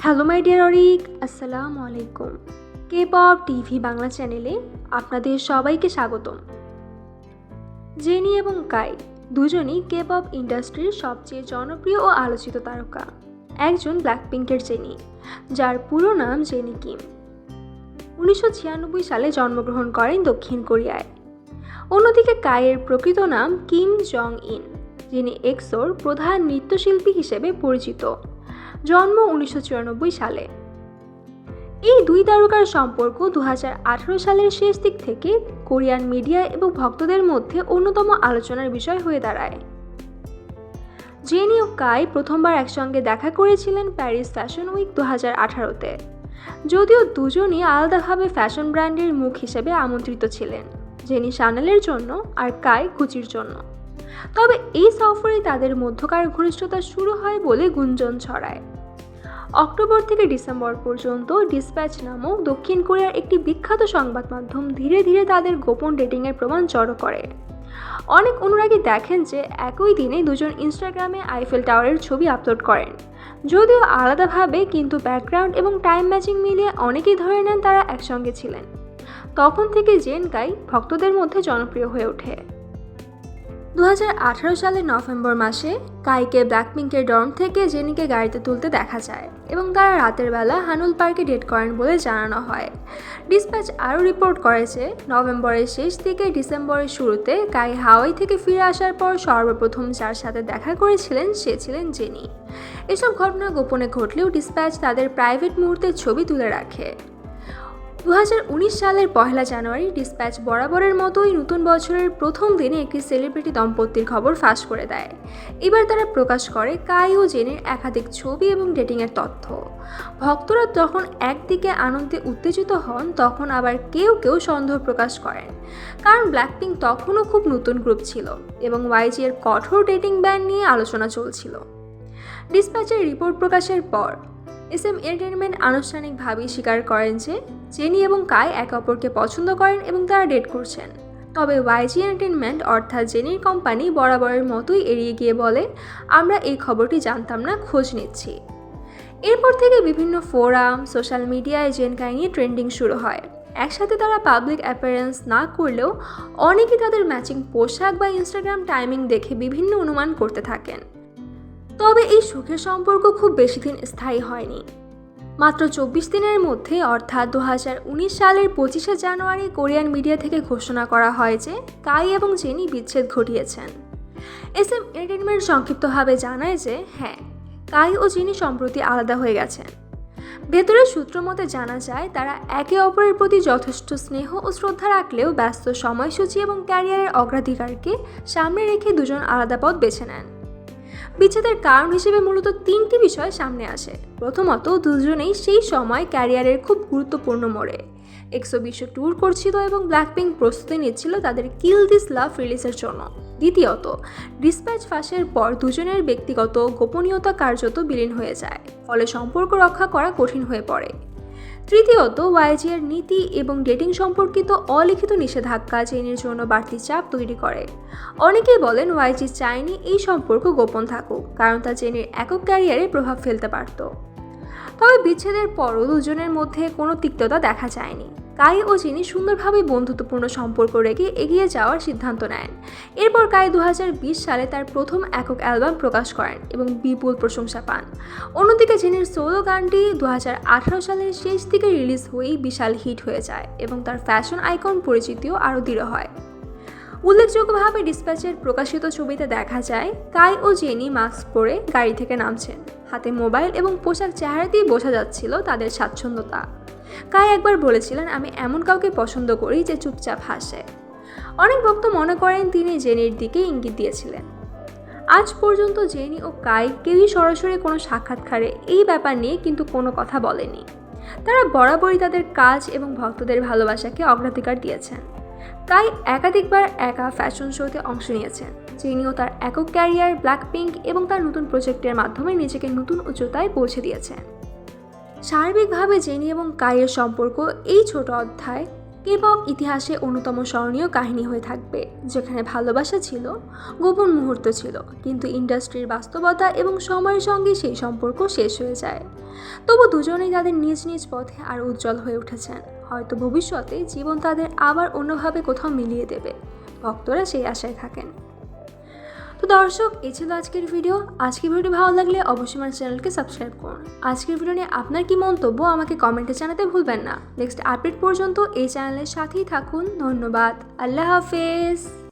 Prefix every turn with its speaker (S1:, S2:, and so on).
S1: Hello my dear Arik আসসালামু আলাইকুম K pop TV Bangla চ্যানেলে আপনাদের সবাইকে স্বাগতম জেনি এবং কাই দুজনই কে পপ ইন্ডাস্ট্রির সবচেয়ে জনপ্রিয় ও আলোচিত তারকা একজন ব্ল্যাকপিঙ্কের জেনি যার পুরো নাম জেনি কিম উনিশশো ছিয়ানব্বই সালে জন্মগ্রহণ করেন দক্ষিণ কোরিয়ায় অন্যদিকে কায়ের প্রকৃত নাম কিম জং ইন যিনি এক্সোর প্রধান নৃত্যশিল্পী হিসেবে পরিচিত জন্ম উনিশশো চুরানব্বই সালে। এই দুই তারকার সম্পর্ক দু হাজার আঠারো সালের শেষ দিক থেকে কোরিয়ান মিডিয়া এবং ভক্তদের মধ্যে অন্যতম আলোচনার বিষয় হয়ে দাঁড়ায়। জেনি ও কাই প্রথমবার একসঙ্গে দেখা করেছিলেন প্যারিস ফ্যাশন উইক দু হাজার আঠারোতে, যদিও দুজনই আলাদাভাবে ফ্যাশন ব্র্যান্ডের মুখ হিসেবে আমন্ত্রিত ছিলেন, জেনি শানেলের জন্য আর কাই কুচির জন্য। তবে এই সফরে তাদের মধ্যকার ঘনিষ্ঠতা শুরু হয় বলে গুঞ্জন ছড়ায়। অক্টোবর থেকে ডিসেম্বর পর্যন্ত ডিসপ্যাচ নামক দক্ষিণ কোরিয়ার একটি বিখ্যাত সংবাদ মাধ্যম ধীরে ধীরে তাদের গোপন ডেটিংয়ের প্রমাণ জড়ো করে। অনেক অনুরাগী দেখেন যে একই দিনে দুজন ইনস্টাগ্রামে আইফেল টাওয়ারের ছবি আপলোড করেন। যদিও আলাদাভাবে, কিন্তু ব্যাকগ্রাউন্ড এবং টাইম ম্যাচিং মিলিয়ে অনেকেই ধরে নেন তারা একসঙ্গে ছিলেন। তখন থেকে জেন কাই ভক্তদের মধ্যে জনপ্রিয় হয়ে ওঠে। দু হাজার আঠারো সালের নভেম্বর মাসে কাইকে ব্ল্যাকপিঙ্কের ডর্ম থেকে জেনিকে গাড়িতে তুলতে দেখা যায় এবং তারা রাতের বেলা হানুল পার্কে ডেট করেন বলে জানানো হয়। ডিসপ্যাচ আরও রিপোর্ট করেছে নভেম্বরের শেষ দিকে ডিসেম্বরের শুরুতে কাই হাওয়াই থেকে ফিরে আসার পর সর্বপ্রথম যার সাথে দেখা করেছিলেন সে ছিলেন জেনি। এসব ঘটনা গোপনে ঘটলেও ডিসপ্যাচ তাদের প্রাইভেট মুহূর্তের ছবি তুলে রাখে। দু হাজার উনিশ সালের পহেলা জানুয়ারি ডিসপ্যাচ বরাবরের মতোই নতুন বছরের প্রথম দিনে একটি সেলিব্রিটি দম্পতির খবর ফাঁস করে দেয়। এবার তারা প্রকাশ করে কাই ও জেনের একাধিক ছবি এবং ডেটিংয়ের তথ্য। ভক্তরা যখন একদিকে আনন্দে উত্তেজিত হন, তখন আবার কেউ কেউ সন্দেহ প্রকাশ করেন। কারণ ব্ল্যাকপিঙ্ক তখনও খুব নতুন গ্রুপ ছিল এবং ওয়াইজি এর কঠোর ডেটিং ব্যান নিয়ে আলোচনা চলছিল। ডিসপ্যাচের রিপোর্ট প্রকাশের পর এস এম এন্টারটেনমেন্ট আনুষ্ঠানিকভাবেই স্বীকার করেন যে জেনি এবং কাই একে অপরকে পছন্দ করেন এবং তারা ডেট করছেন। তবে ওয়াইজি এন্টারটেনমেন্ট অর্থাৎ জেনির কোম্পানি বরাবরের মতোই এড়িয়ে গিয়ে বলে আমরা এই খবরটি জানতাম না, খোঁজ নিচ্ছি। এরপর থেকে বিভিন্ন ফোরাম, সোশ্যাল মিডিয়ায় জেন কাই নিয়ে ট্রেন্ডিং শুরু হয়। একসাথে তারা পাবলিক অ্যাপিয়ারেন্স না করলেও অনেকেই তাদের ম্যাচিং পোশাক বা ইনস্টাগ্রাম টাইমিং দেখে বিভিন্ন অনুমান করতে থাকেন। তবে এই সুখের সম্পর্ক খুব বেশি দিন স্থায়ী হয়নি। মাত্র চব্বিশ দিনের মধ্যে অর্থাৎ দু উনিশ সালের পঁচিশে জানুয়ারি কোরিয়ান মিডিয়া থেকে ঘোষণা করা হয় যে কাই এবং জেনি বিচ্ছেদ ঘটিয়েছেন। এস এম এন্টারটেনমেন্ট সংক্ষিপ্তভাবে জানায় যে হ্যাঁ কাই ও জেনি সম্প্রতি আলাদা হয়ে গেছেন। ভেতরের সূত্র মতে জানা যায়, তারা একে অপরের প্রতি যথেষ্ট স্নেহ ও শ্রদ্ধা রাখলেও ব্যস্ত সময়সূচি এবং ক্যারিয়ারের অগ্রাধিকারকে সামনে রেখে দুজন আলাদা পথ বেছে নেন। বিচ্ছেদের কারণ হিসেবে মূলত তিনটি বিষয় সামনে আসে। প্রথমত, দুজনেই সেই সময় ক্যারিয়ারের খুব গুরুত্বপূর্ণ মোড়ে। এক্সো বিশ্ব ট্যুর করছিল এবং ব্ল্যাকপিঙ্ক প্রস্তুতি নিচ্ছিল তাদের কিল দিস লাভ রিলিজের জন্য। দ্বিতীয়ত ডিসপ্যাচ ফাঁসের পর দুজনের ব্যক্তিগত গোপনীয়তা কার্যত বিলীন হয়ে যায়, ফলে সম্পর্ক রক্ষা করা কঠিন হয়ে পড়ে। তৃতীয়ত ওয়াইজি এর নীতি এবং ডেটিং সম্পর্কিত অলিখিত নিষেধাজ্ঞা চেনের জন্য বাড়তি চাপ তৈরি করে। অনেকেই বলেন ওয়াইজি চাইনি এই সম্পর্ক গোপন থাকুক, কারণ তা চেনের একক ক্যারিয়ারে প্রভাব ফেলতে পারত। তবে বিচ্ছেদের পরও দুজনের মধ্যে কোনো তিক্ততা দেখা যায়নি। কাই ও জিনি সুন্দরভাবে বন্ধুত্বপূর্ণ সম্পর্ক রেখে এগিয়ে যাওয়ার সিদ্ধান্ত নেন। এরপর কাই দু হাজার বিশ সালে তার প্রথম একক অ্যালবাম প্রকাশ করেন এবং বিপুল প্রশংসা পান। অন্যদিকে জিনির সোলো গানটি দু হাজার আঠারো সালের শেষ দিকে রিলিজ হয়েই বিশাল হিট হয়ে যায় এবং তার ফ্যাশন আইকন পরিচিতিও আরও দৃঢ় হয়। উল্লেখযোগ্যভাবে ডিসপ্যাচের প্রকাশিত ছবিতে দেখা যায়, কাই ও জেনি মাস্ক পরে গাড়ি থেকে নামছেন। হাতে মোবাইল এবং পোশাক চেহারাতেই বোঝা যাচ্ছিল তাদের স্বাচ্ছন্দ্যতা। কাই একবার বলেছিলেন, আমি এমন কাউকে পছন্দ করি যে চুপচাপ হাসে। অনেক ভক্ত মনে করেন তিনি জেনির দিকে ইঙ্গিত দিয়েছিলেন। আজ পর্যন্ত জেনি ও কাই কেউই সরাসরি কোনো সাক্ষাৎকারে এই ব্যাপার নিয়ে কিন্তু কোনো কথা বলেনি। তারা বরাবরই তাদের কাজ এবং ভক্তদের ভালোবাসাকে অগ্রাধিকার দিয়েছেন। কাই একাধিকবার একা ফ্যাশন শোতে অংশ নিয়েছেন। জেনিও তার একক ক্যারিয়ার ব্ল্যাক পিঙ্ক এবং তার নতুন প্রজেক্টের মাধ্যমে নিজেকে নতুন উচ্চতায় পৌঁছে দিয়েছেন। সার্বিকভাবে জেনি এবং কাইয়ের সম্পর্ক এই ছোট অধ্যায় কেপপ ইতিহাসে অন্যতম স্মরণীয় কাহিনী হয়ে থাকবে, যেখানে ভালোবাসা ছিল, গোপন মুহূর্ত ছিল, কিন্তু ইন্ডাস্ট্রির বাস্তবতা এবং সময়ের সঙ্গে সেই সম্পর্ক শেষ হয়ে যায়। তবু দুজনেই তাদের নিজ নিজ পথে আর উজ্জ্বল হয়ে উঠেছেন। হয়তো ভবিষ্যতে জীবন তাদের আবার অন্যভাবে কোথাও মিলিয়ে দেবে। ভক্তরা সেই আশায় থাকেন। তো দর্শক এ ছিল আজকের ভিডিও আজকের ভিডিও ভালো লাগলে অবশ্যই আমার চ্যানেলকে সাবস্ক্রাইব করুন। আজকের ভিডিও নিয়ে আপনার কি মন্তব্য, আমাকে কমেন্টে জানাতে ভুলবেন না। নেক্সট আপডেট পর্যন্ত এই চ্যানেলের সাথেই থাকুন। ধন্যবাদ। আল্লাহ হাফেজ।